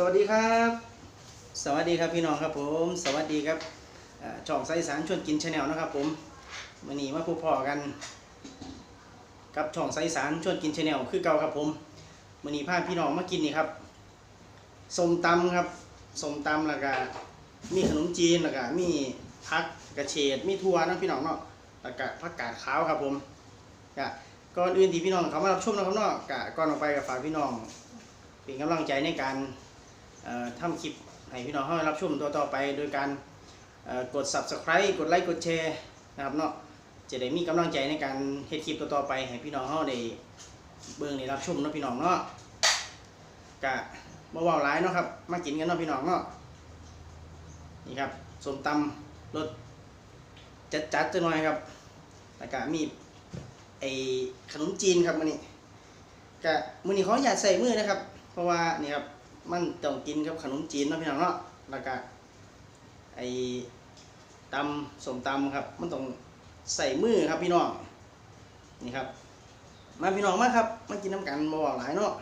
สวัสดีครับ สวัสดีครับพี่น้องครับผม สวัสดีครับช่องไซสารชวนกินชาแนลนะครับผมวันนี้มาพบพอกัน กับช่องไซสารชวนกินชาแนลคือเก่าครับผมวันนี้พาพี่น้องมากินนี่ครับส้มตำครับส้มตำแล้วก็มีขนมจีนแล้วก็มีผักกระเฉดมีถั่วนะพี่น้องเนาะแล้วก็ผักกาดขาวครับผมก็ก่อนอื่นที่พี่น้องเขามารับชมนะครับเนาะก็ก่อนออกไปก็ฝากพี่น้องเป็นกำลังใจในการ ทำคลิปให้พี่น้องเข้ารับชมตัวต่อไป โดยการกด subscribe กดไลค์กดแชร์นะครับเนาะจะได้มีกำลังใจในการเฮ็ดคลิปตัวต่อไปให้พี่น้องเข้าได้เบิ่งได้รับชมเนาะพี่น้องเนาะกะบ่เว้าหลายเนาะครับ มากินกันเนาะพี่น้องเนาะนี่ครับส้มตำรสจัดๆจังหน่อยครับแล้วก็มีไอขนมจีนครับมื้อนี้กะมื้อนี้ขออนุญาตใส่มือนะครับ เพราะว่านี่ครับ มันต้องกินกับขนมจีนนะพี่น้องเนาะแล้วก็ไอ้ตำสมตำครับ มันต้องใส่มือครับพี่น้องนี่ครับ มาพี่น้องมาครับมากินน้ำกันบ่บอกหลายเนาะ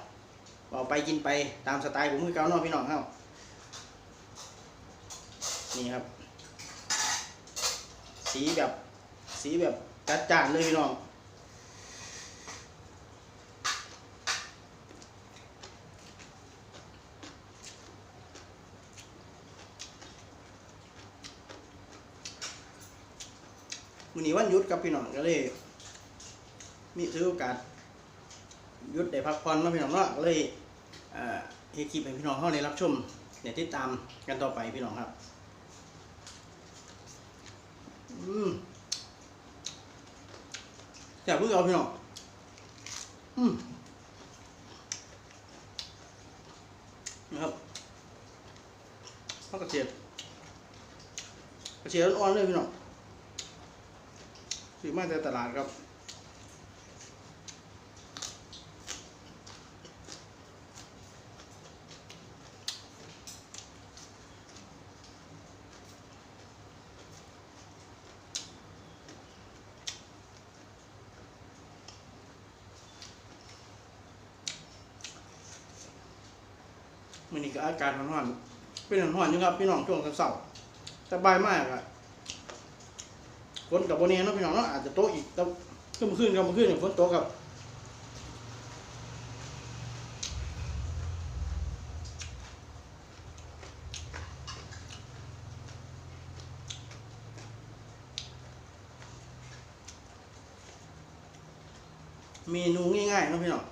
บอกไปกินไปตามสไตล์ผมคือเก่าเนาะพี่น้องครับนี่ครับ สีแบบสีแบบจัดจ้านเลยพี่น้อง มือนี้วันหยุดกับพี่น้องก็เลย มีถือโอกาสหยุดได้พักผ่อนเนาพี่น้องเนาะก็เลยเอ่อเฮ็ดคลิปให้พี่น้องเฮาได้รับชมได้ติดตามกันต่อไปพี่น้องครับ อืมแซ่เพิ่งเอาพี่น้อง อืมนะครับข้าวกระเทียมกระเทียมอ่อนๆเลยพี่น้อง ซื้อมาจากตลาดครับมันนี้ก็อากาศร้อนๆเป็นร้อนๆอยู่ครับพี่น้องช่วงเสาร์ๆสบายมากอะ ฝนกับโบเน่เนาะพี่น้องเนาะอาจจะโตอีกแต่ก็เมื่อคืนกับมื่อคืนเนี่ยฝนตกับเมนูง่ายๆเนาะพี่น้อง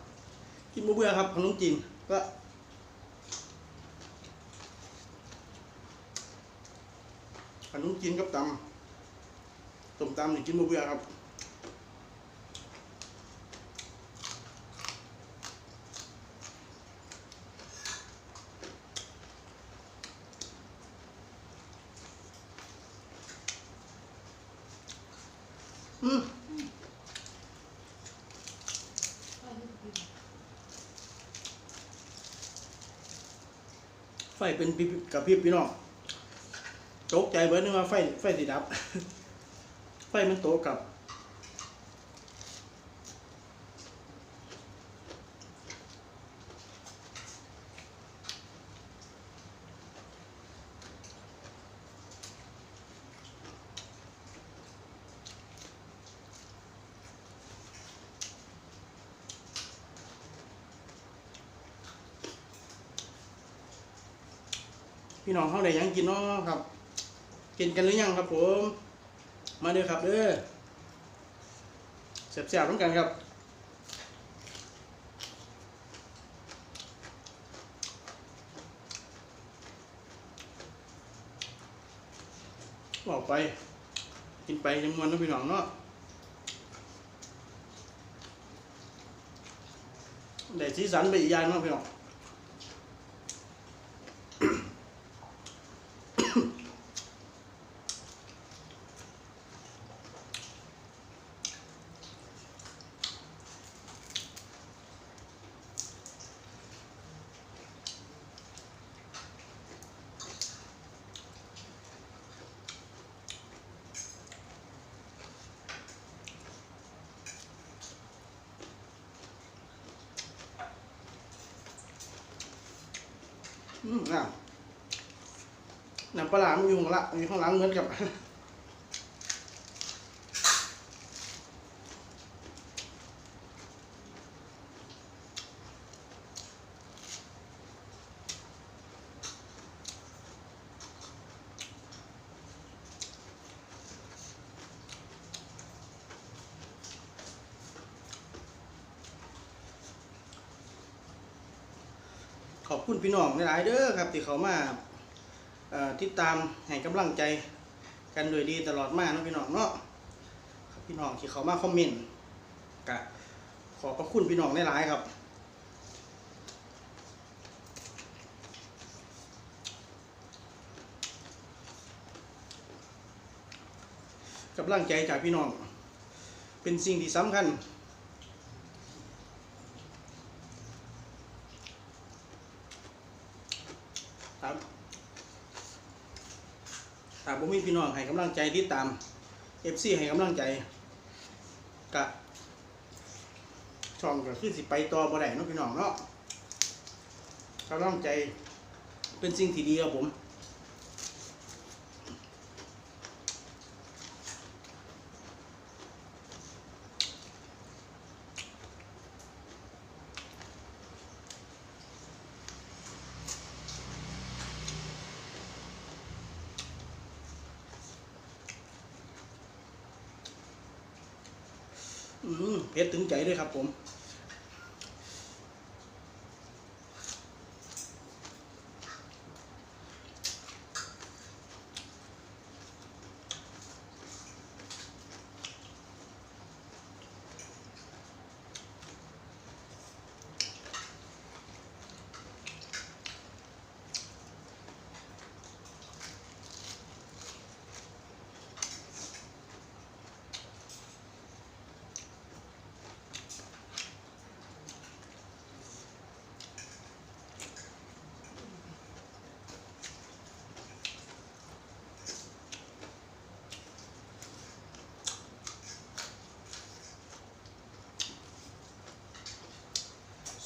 กินบ่เบื่อครับขนมจีนก็ขนมจีนกับตำ ต้มตำนี่กินบ่เบื่อครับอืมไฟเป็นปิบกับพริบพี่น้องตกใจเบิดนึกว่าไฟไฟสิดับไฟมันโตกับ พี่น้องเขาได้ยังกินเนาะครับ กินกันหรือยังครับผม มาเด้อครับเด้อแซ่บๆต้องกันครับบอกไป กินไปยังมวนเนาะพี่น้องเนาะได้สีสันไปอีกอย่างเนาะพี่น้อง อืมอะน้ำปลาหลามอยู่ข้างหลังอยู่ข้างหลังเหมือนกับ ขอบคุณพี่น้องหลายๆเด้อครับที่เขามาติดตามให้กำลังใจกันโดยดีตลอดมาเนาะพี่น้องเนาะพี่น้องที่เขามาคอมเมนต์กะขอบพระคุณพี่น้องหลายๆครับกำลังใจจากพี่น้อง เป็นสิ่งที่สำคัญ ครับ ถ้าผมมีพี่น้องให้กำลังใจที่ตาม FC ให้กำลังใจกะช่องก็คือสิไปต่อบ่ได้เนาะพี่น้องเนาะกำลังใจเป็นสิ่งที่ดีครับผม เผ็ดถึงใจด้วยครับผม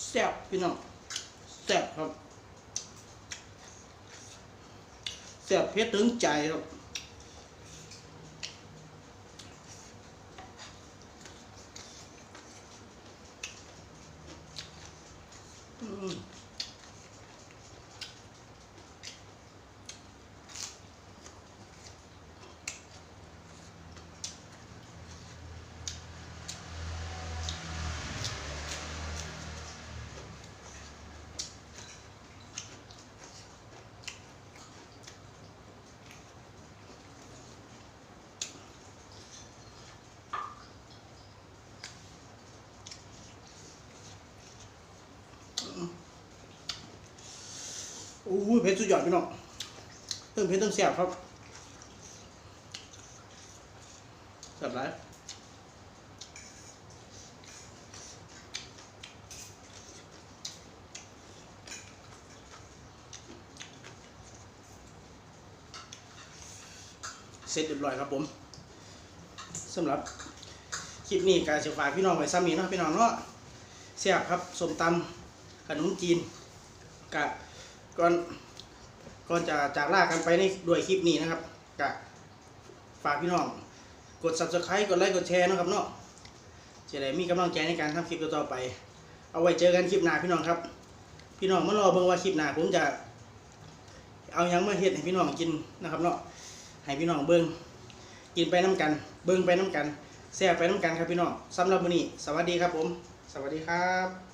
แซ่บพี่น้องแซ่บครับแซ่บเพชรถึงใจครับอืมโอ้ยเพชรสุดยอดพี่น้องเติมเพชรเติมแซ่บครับแซ่บหลายเสร็จเรียบร้อยครับผมสำหรับคลิปนี้การจะฝากพี่น้องไว้ซ้ำนี้เนาะพี่น้องเนาะแซ่บครับสมตำขนมจีนกะ ก่อนก่อนจะจากลากันไปในด้วยคลิปนี้นะครับกะฝากพี่น้อง กด subscribe กดไลค์กดแชร์นะครับเนาะจะได้มีกำลังใจในการทำคลิปต่อไป เอาไว้เจอกันคลิปหน้าพี่น้องครับ พี่น้องมารอเบิ่งว่าคลิปหน้าผมจะ เอายังมาเฮ็ดให้พี่น้องกินนะครับเนาะให้พี่น้องเบิ่งกินไปน้ำกัน เบิ่งไปน้ำกันแซ่ไปน้ำกันครับพี่น้องสำหรับมื้อนี้ สวัสดีครับผม สวัสดีครับ